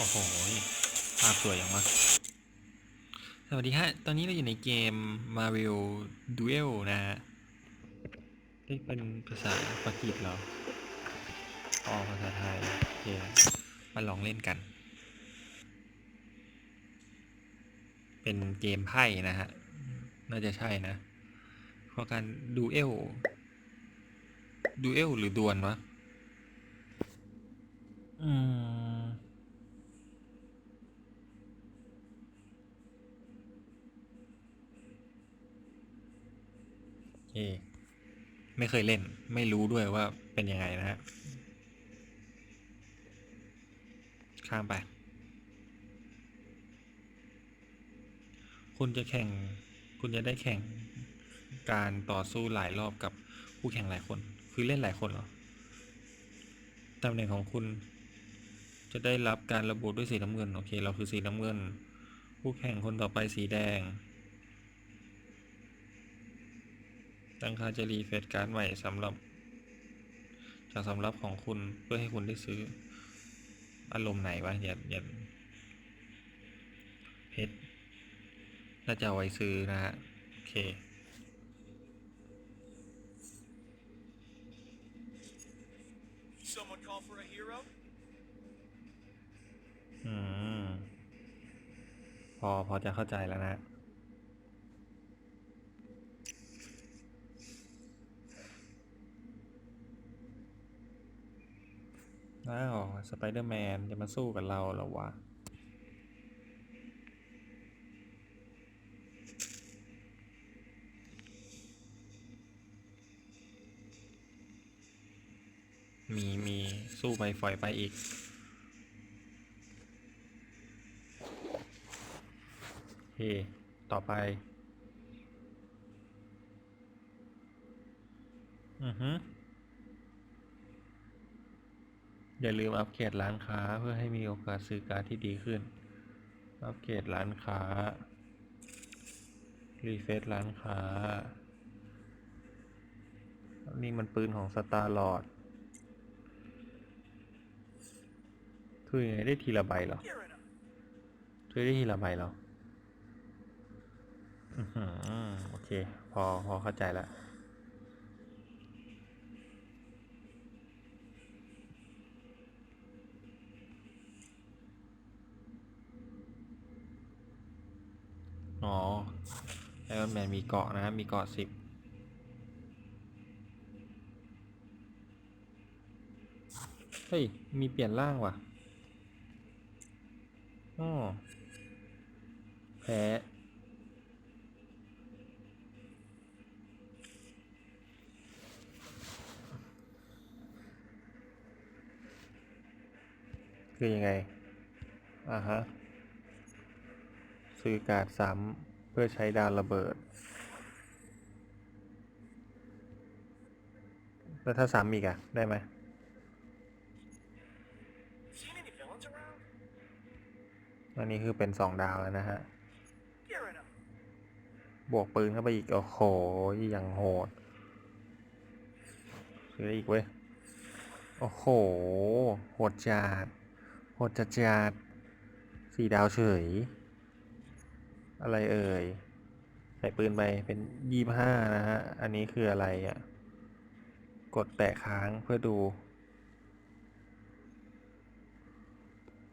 โอ้โหภาพสวยอย่างวะสวัสดีฮะ ตอนนี้เราอยู่ในเกม Mario Duel นะฮะเอ๊ะเป็นภาษาปากีสเหรออ๋อภาษาไทยโอเคมาลองเล่นกัน เป็นเกมไพ่นะฮะ น่าจะใช่นะ เพราะการดูเอล ดูเอลหรือดวลวะ อืม เอไม่เคยเล่น ไม่รู้ด้วยว่าเป็นยังไงนะฮะ ข้ามไป คุณจะแข่ง คุณจะได้แข่งการต่อสู้หลายรอบกับผู้แข่งหลายคน คือเล่นหลายคนเหรอ ตำแหน่งของคุณจะได้รับการระบุด้วยสีน้ำเงิน โอเค เราคือสีน้ำเงินผู้แข่งคนต่อไปสีแดง ตั้งค่าจะรีเฟซการ์ดใหม่สำหรับ จากสำรับของคุณเพื่อให้คุณได้ซื้อ อารมณ์ไหนวะอย่าอย่าเพชรน่าจะเอาไว้ซื้อนะฮะ โอเค Someone call for a hero? อืมพอ พอจะเข้าใจแล้วนะ อ้าวสไปเดอร์แมนจะมาสู้กับเราเหรอวะมี มี สู้ไปฝอยไปอีกเคต่อไป อือฮึ อย่าลืมอัปเกรดร้านค้าเพื่อให้มีโอกาสซื้อการ์ดที่ดีขึ้น อัปเกรดร้านค้า รีเฟซร้านค้า นี่มันปืนของสตาร์ลอดคือยังไงได้ทีละใบเหรอ You're in a ซื้อได้ทีละใบเหรออือหือโอเค พอ พอเข้าใจแล้ว อ๋อ ไอรอนแมนมีเกาะนะมีเกาะสิบเฮ้ย มีเปลี่ยนร่างว่ะอ๋อแพ้คือยังไง อ่าฮะ ซื้อการ์ดซ้ำ พื่อใช้ดาวระเบิด แล้วถ้าซ้ำอีกอะได้ไหมอันนี้คือเป็นสองดาวแล้วนะฮะ บวกปืนเข้าไปอีก โอ้โหอย่างโหด ซื้ออีกเว้ย โอ้โห โหดจัด โหดจัดจัดสี่ดาวเฉย อะไรเอ่ย ใส่ปืนไปเป็นยี่ห้านะฮะ อันนี้คืออะไรอะ่ะ กดแตะค้างเพื่อดู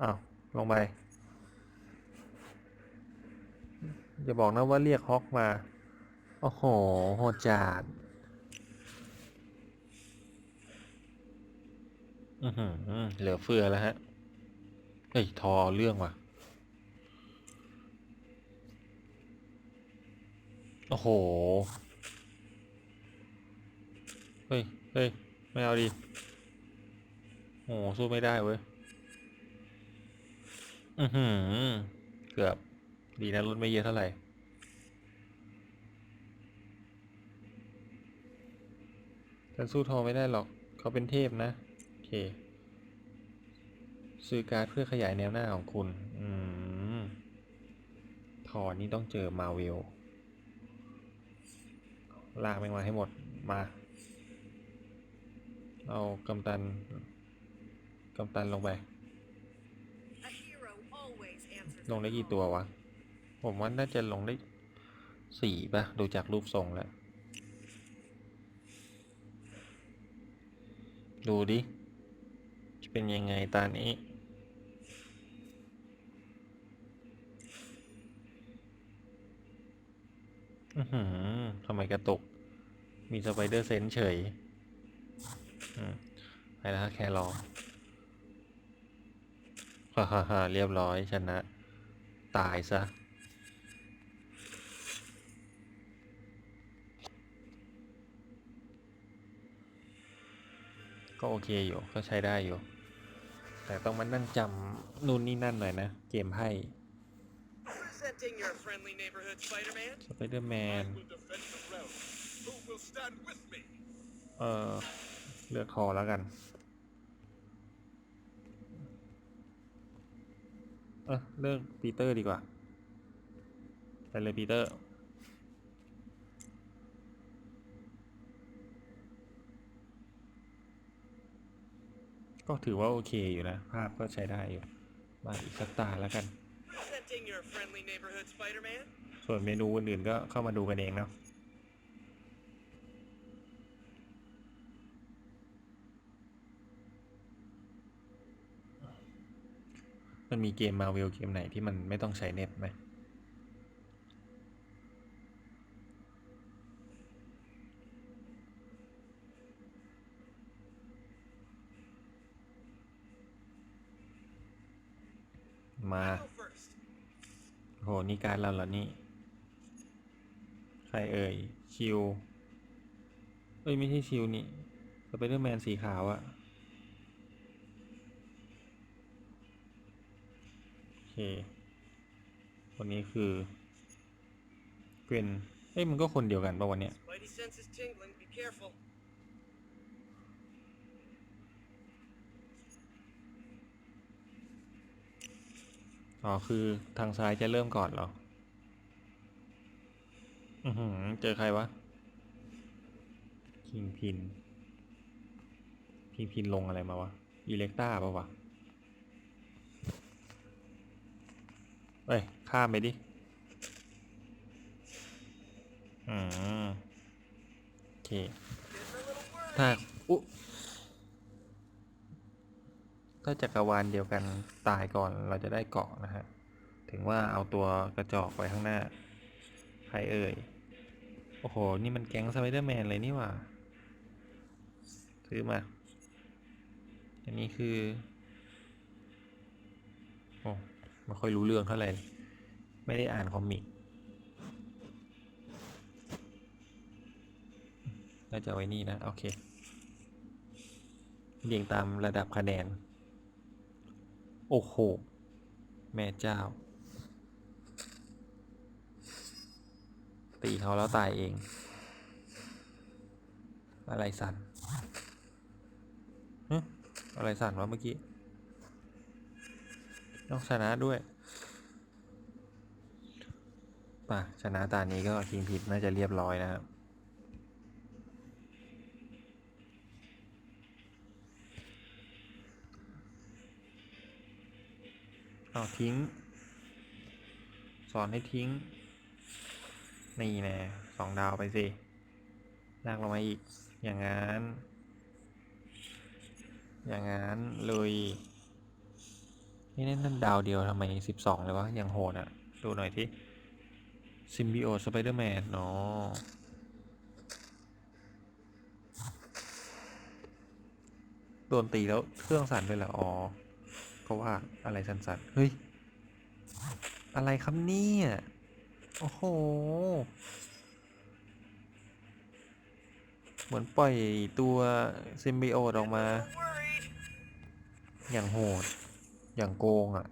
อ้าวลงไป อย่าบอกนะว่าเรียกฮอกมา โอ้โห โหดจัดอือหือเหลือเฟือแล้วฮะเอ้ย ทอเอาเรื่องว่ะ โอ้โห เฮ้ย เฮ้ย ไม่เอาดิโอ้โหสู้ไม่ได้เว้ย อือหือ เกือบ ดีนะลดไม่เยอะเท่าไหร่ ฉันสู้ทองไม่ได้หรอก เขาเป็นเทพนะ โอเค ซื้อการ์ดเพื่อขยายแนวหน้าของคุณ อืม ทอนี่ต้องเจอมาเวล ลากแม่งมาให้หมดมา เอากำตันกำตันลงไป ลงได้กี่ตัววะ ผมว่าน่าจะลงได้สี่ป่ะ ดูจากรูปทรงแล้ว ดูดิ จะเป็นยังไงตานี้ อือหือ ทำไมกระตุก มีสไปเดอร์เซนส์เฉยอืมไปแล้วฮะแค่รอฮ่าฮ่าฮ่าเรียบร้อยชนะ ตายซะ ก็โอเคอยู่ ก็ใช้ได้อยู่ แต่ต้องมานั่งจำนู่นนี่นั่นหน่อยนะ เกมไพ่ Presenting your friendly neighborhood Spider-Man. สไปเดอร์แมน will defend the realm. Who will stand with me? เออเลือกคอแล้วกัน เออเลือกปีเตอร์ดีกว่า ไปเลยปีเตอร์ ก็ถือว่าโอเคอยู่นะ ภาพก็ใช้ได้อยู่ มาอีกสักตาแล้วกัน Presenting your friendly neighborhood Spider-Man. ส่วนเมนูอื่นๆก็เข้ามาดูกันเองเนาะมันมีเกมมาเวลเกมไหนที่มันไม่ต้องใช้เน็ตไหม มา Go first. โห นี่การเราเหรอนี่ ใครเอ่ย ชิว เอ้ย ไม่ใช่ชิวนี่สไปเดอร์แมนสีขาวอะโอเคคนนี้คือเกวนเอ้ย มันก็คนเดียวกันปะวันเนี้ย อ๋อ คือทางซ้ายจะเริ่มก่อนเหรอ อือหือ เจอใครวะ คิงพิน คิงพินลงอะไรมาวะ อิเล็กต้าปะวะ เอ้ย ข้ามไปดิ อืมโอเค ถ้าอุ ถ้าจักรวาลเดียวกันตายก่อนเราจะได้เกาะนะฮะ ถึงว่าเอาตัวกระจอกไว้ข้างหน้า ใครเอ่ย โอ้โห นี่มันแก๊งสไปเดอร์แมนเลยนี่หว่า ซื้อมา อันนี้คือ โอ้ไม่ค่อยรู้เรื่องเท่าไหร่ ไม่ได้อ่านคอมิกน่าจะไว้นี่นะ โอเคเรียงตามระดับคะแนน โอ้โห แม่เจ้า ตีเขาแล้วตายเอง อะไรสั่นอะไรสั่นวะเมื่อกี้ต้องชนะด้วยป่ะชนะตานี้ก็คิงผิดน่าจะเรียบร้อยนะครับ เอาทิ้ง สอนให้ทิ้ง นี่แน่สองดาวไปสิลากลงมาอีก อย่างงั้น อย่างงั้นเลยนี่นั่นดาวเดียวทำไมสิบสองเลยวะอย่างโหดอะดูหน่อยที่ซิมบิโอสไปเดอร์แมนเนาะโดนตีแล้วเครื่องสั่นด้วยเหรออ๋อ เพราะว่าอะไรสั่นเฮ้ย อะไรครับเนี่ย โอ้โห เหมือนปล่อยตัวซิมบิโอตออกมา อย่างโหด อย่างโกงอะ่ะ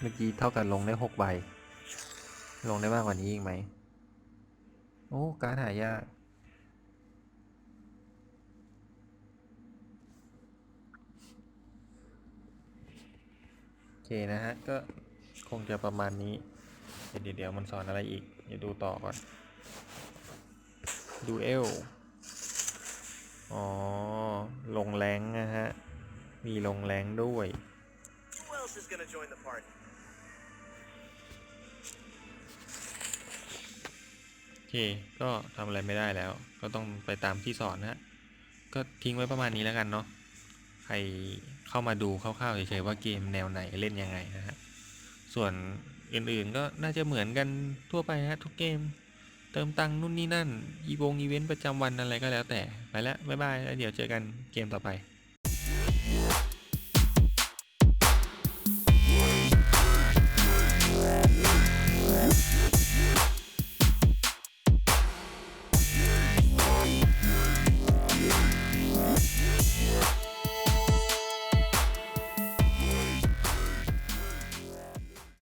เมื่อกี้เท่ากันลงได้หกใบ ลงได้มากกว่านี้อีกไหม โอ้ การหายาก เคนะฮะ ก็คงจะประมาณนี้ เดี๋ยวเดี๋ยวมันสอนอะไรอีก เดี๋ยวดูต่อก่อน ดูเอลอ๋อ ลงแรงนะฮะ มีลงแรงด้วย Who else is gonna join the party? โอเค ก็ทำอะไรไม่ได้แล้ว ก็ต้องไปตามที่สอนนะฮะ ก็ทิ้งไว้ประมาณนี้แล้วกันเนาะ ใครเข้ามาดูคร่าวๆเฉยๆว่าเกมแนวไหนเล่นยังไงนะฮะ ส่วนอื่นๆก็น่าจะเหมือนกันทั่วไปฮะทุกเกม เติมตังค์นู่นนี่นั่น อีวงอีเวนต์ประจำวันอะไรก็แล้วแต่ ไปแล้วบ๊ายบายแล้วเดี๋ยวเจอกันเกมต่อไป